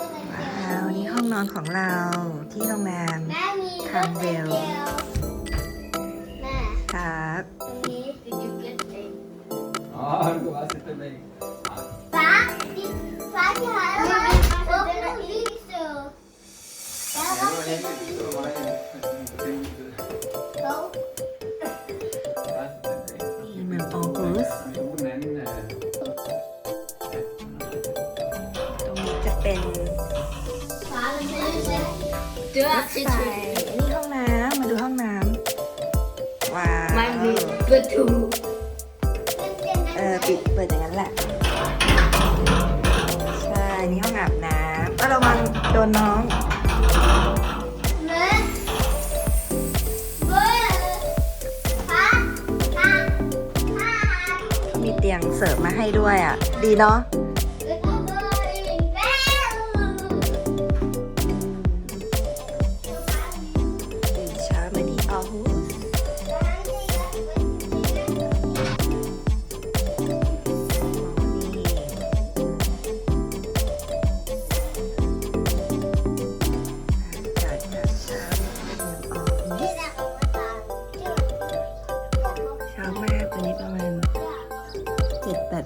ว้าวนี่ห้องนอนของเราที่โรงแรม แม่มีทำเวลแรถไฟนี่ห้องน้ำมาดูห้องน้ำว้าวมันมีประตูเออปิดเปิดอย่างนั้นแหละใช่นี่ห้องอาบน้ำก็ระวังโดนน้องแม่เว้ยฟ้าฟ้าฟ้าเขามีเตียงเสริมมาให้ด้วยอะ ดีเนาะ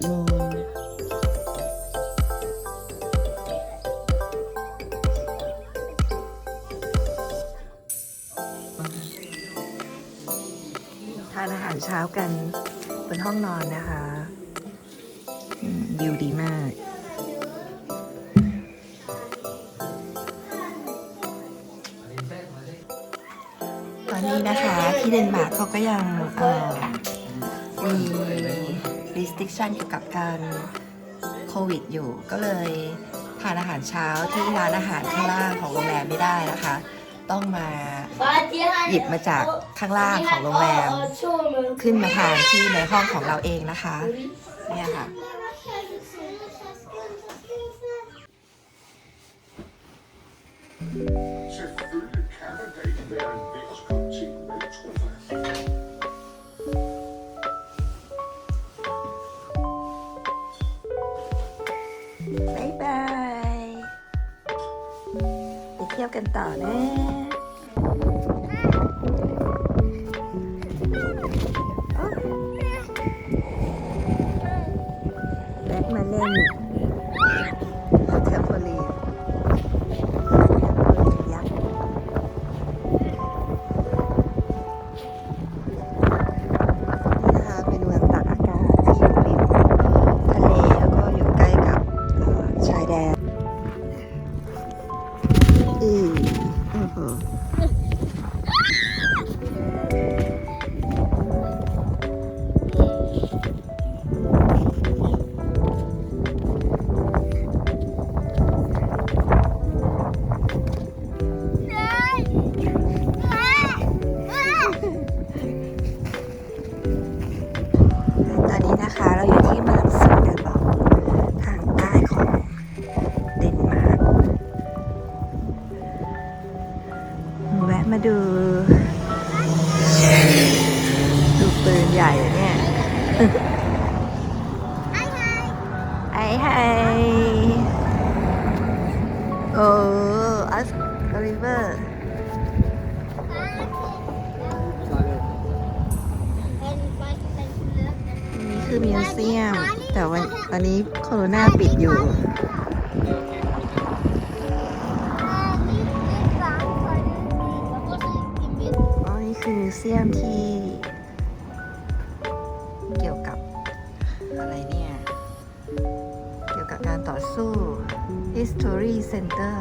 8โมงทานอาหารเช้ากันบนห้องนอนนะคะวิวดีมากตอนนี้นะคะที่เดนมาร์กเขาก็ยังมี restriction เกี่ยวกับการโควิดอยู่ ก็เลยทานอาหารเช้าที่ร้านอาหารข้างล่างของโรงแรมไม่ได้นะคะ ต้องมาหยิบมาจากข้างล่างของโรงแรม ขึ้นมาทานที่ในห้องของเราเองนะคะเนี่ยค่ะ Selvfølgelig kan man da บายบายไปเที่ยวกันต่อนะโอ๊ยแบกมาเล่นเทมโพลี อืออื มาดู ดูปืนใหญ่เนี่ย ไอ้ไฮโอ้อัสริเวอร์นี่คือมิวเซียม แต่วันตอนนี้โคโรนาปิดอยู่ เซียมที่เกี่ยวกับอะไรเนี่ย เกี่ยวกับการต่อสู้ History Center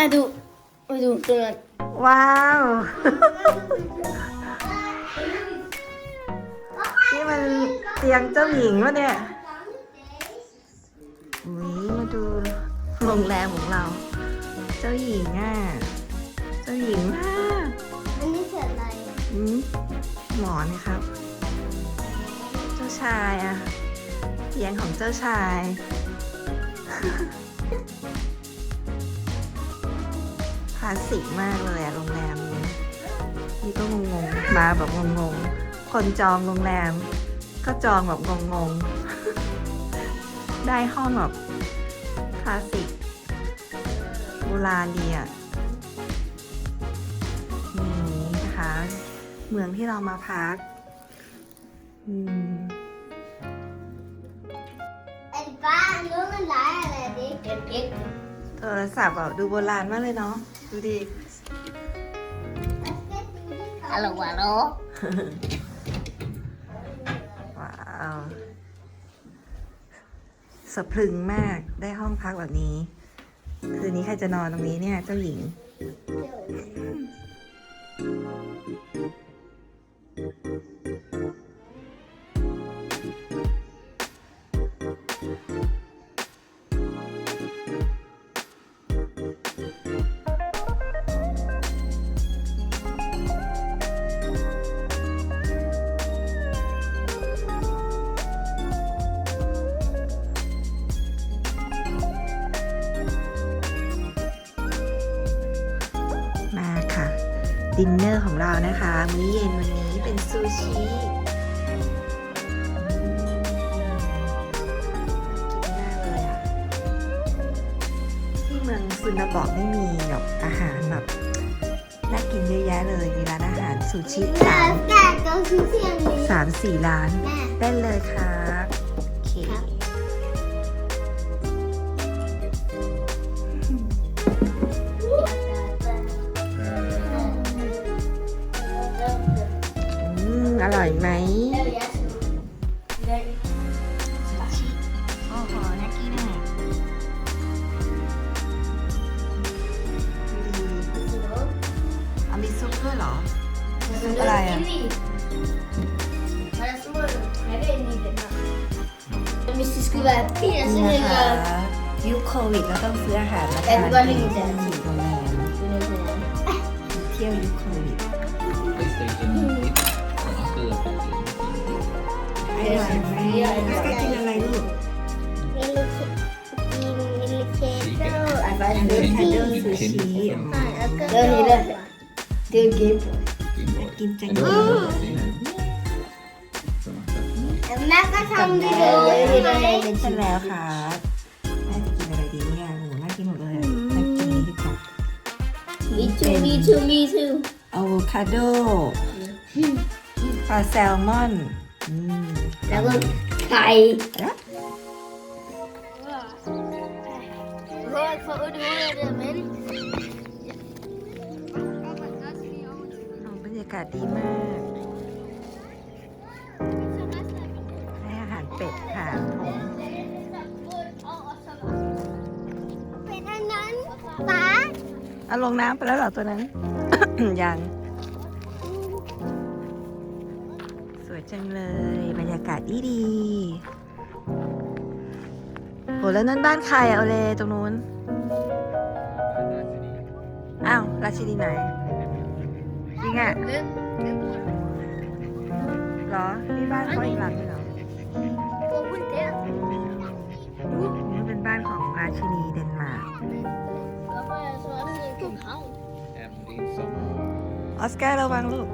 เราเหรอเนี่ย Aduh, aduh, teman. ว้าว นี่มันเตียงเจ้าหญิงวะเนี่ยอุ้ยมาดูโรงแรมของเรา เจ้าหญิงอะ เจ้าหญิงมาก Ini selai. อืมหมอนครับ เจ้าชายอะเตียงของเจ้าชาย คลาสสิกมากเลยอะโรงแรมนี้ นี่ก็งงๆ มาแบบงงๆ คนจองโรงแรม ก็จองแบบงงๆ ได้ห้องแบบคลาสสิกโบราณดีอะนี่นะคะ เมืองที่เรามาพักอืม Het baan nog een lijn. Ik ik. โทรศัพท์แบบดูโบราณมากเลยเนาะ ดูดิ Hallo, hallo. ว้าวสะพรึงมากได้ห้องพักแบบนี้ คืนนี้ใครจะนอนตรงนี้เนี่ย เจ้าหญิง ดินเนอร์ของเรานะคะ มื้อเย็นวันนี้เป็นซูชิอืมน่ากินมากเลยอะที่เมืองซุนดาบอกไม่มีแบบอาหารแบบน่ากินเยอะแยะเลยมีร้านอาหารซูชิสาม Kijk, dat is een film. สามสี่ร้าน Nah. ได้เลยครั Mrs. Kubat, ja, นี่ ze นะคะ hebben ยุคโควิดเราต้องซื้ออาหารมาแอทานดวาลิงจ้ะที่โรงแรมเที่ยวยุคโควิด PlayStation ของออสเตอร์เป็นเกมไอ้หวานไหมก็กินอะไรลูก Milkshake, เดินทันเดินซูชิ Dit gift. กินบ่อยกินจังอันเลนี้ยเป็นสีไหนสมัครใจ ม่ก็ทำวิดีโอใช่ไหมใช่แล้วค่ะแม่กินอะไรดีเนี่ยหูน่ากินหมดเลยแม่กินนี้ดีกว่ามีชูมีชูมีชูอะโวคาโดปลาแซลมอนแล้วก็ไข่บรรยากาศดีมาก เอาลงน้ำไปแล้วเหรอตัวนั้น ยังเจังเลย บรรยากาศดีดีโหแล้วนั่นบ้านใครอะโอเลตรงนู้น อ้าว ราชินีไหนจริงอะเหรอนี่บ้านเขาอีกหลังนึงเหรอนี่เป็นบ้านของราชินีเดนมาร์ก แอมดินสมออสการ์ระวังลูก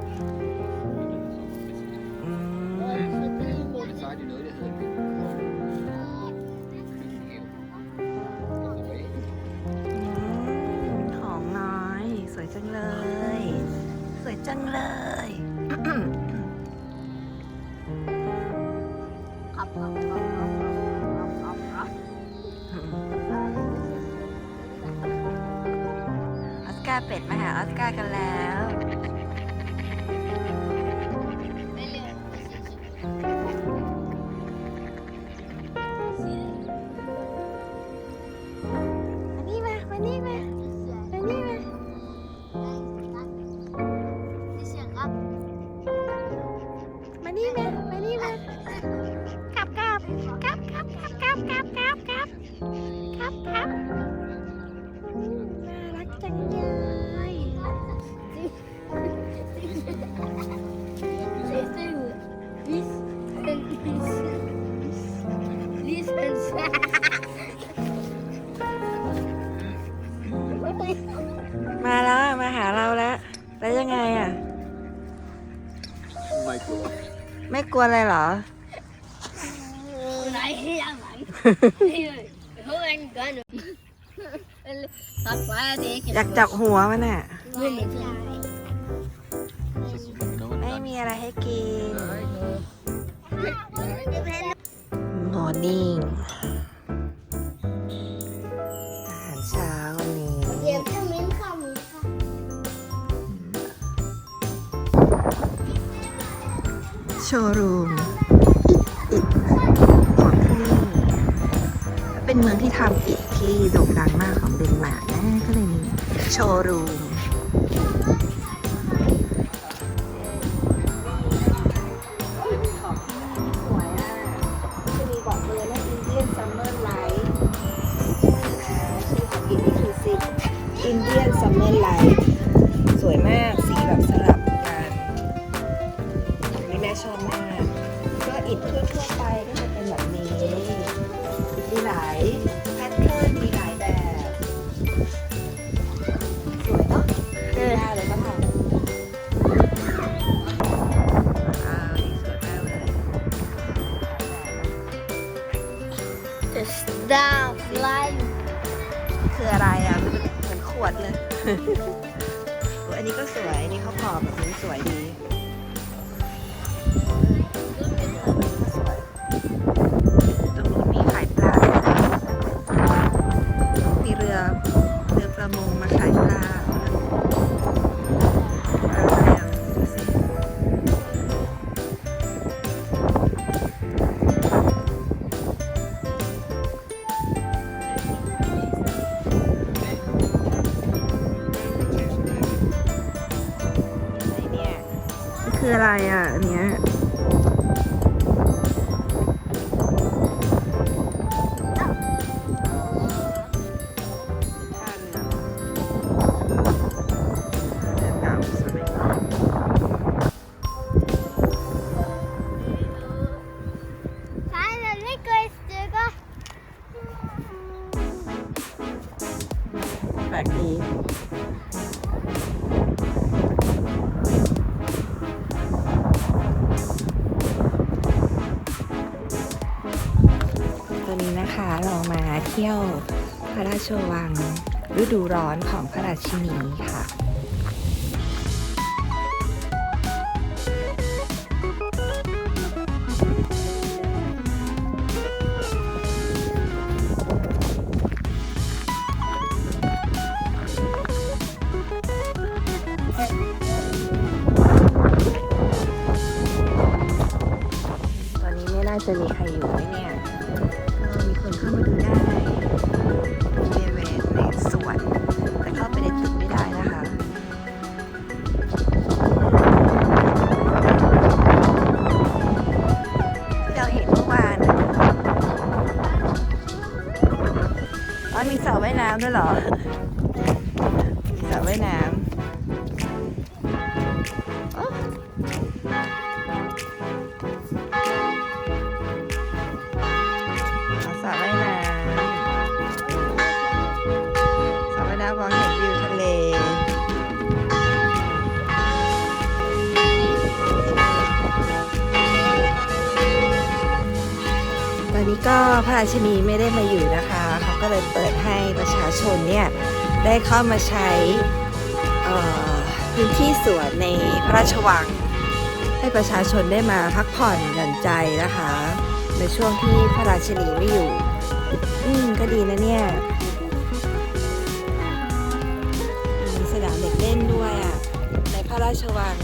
ไม่กลัวอะไรเหรอ อยากจับหัวมันอะ ไม่มีอะไรให้กิน มอร์นิ่ง โชว์รูมของที่นี่เป็นเมืองที่ทำอิฐที่โด่งดังมากของเดนมาร์กนะก็เลยมีโชว์รูมอะจะมียนะ Indian Summer Light ชื่อของอิ อันนี้ก็สวยอันนี้เขาขอบแบบนี้สวยดี คืออะไรอะอันเนี้ย นะคะเรามาเที่ยวพระราชวังฤดูร้อนของพระราชินีค่ะตอนนี้ไม่น่าจะมี นเข้ามาดูได้บริเวณในสวนแต่เข้าไปในตึกไม่ได้นะคะเราเห็นเมื่อวานอ๋อมีสระว่น้ำด้วยเหรอ ก็พระราชินีไม่ได้มาอยู่นะคะ เขาก็เลยเปิดให้ประชาชนเนี่ยได้เข้ามาใช้พื้นที่สวนในพระราชวัง ให้ประชาชนได้มาพักผ่อนหย่อนใจนะคะ ในช่วงที่พระราชินีไม่อยู่ อืมก็ดีนะเนี่ยมีสนามเด็กเล่นด้วยอะในพระราชวัง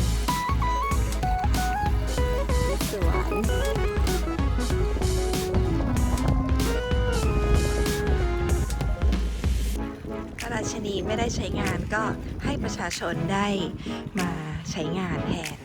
ไม่ได้ใช้งานก็ให้ประชาชนได้มาใช้งานแทน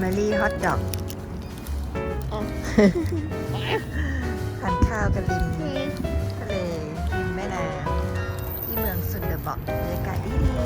Family Hot Dog ทานข้าวกันริมทะเลริมแม่น้ำที่เมืองซุนเดอร์บอกบรรยากาศดี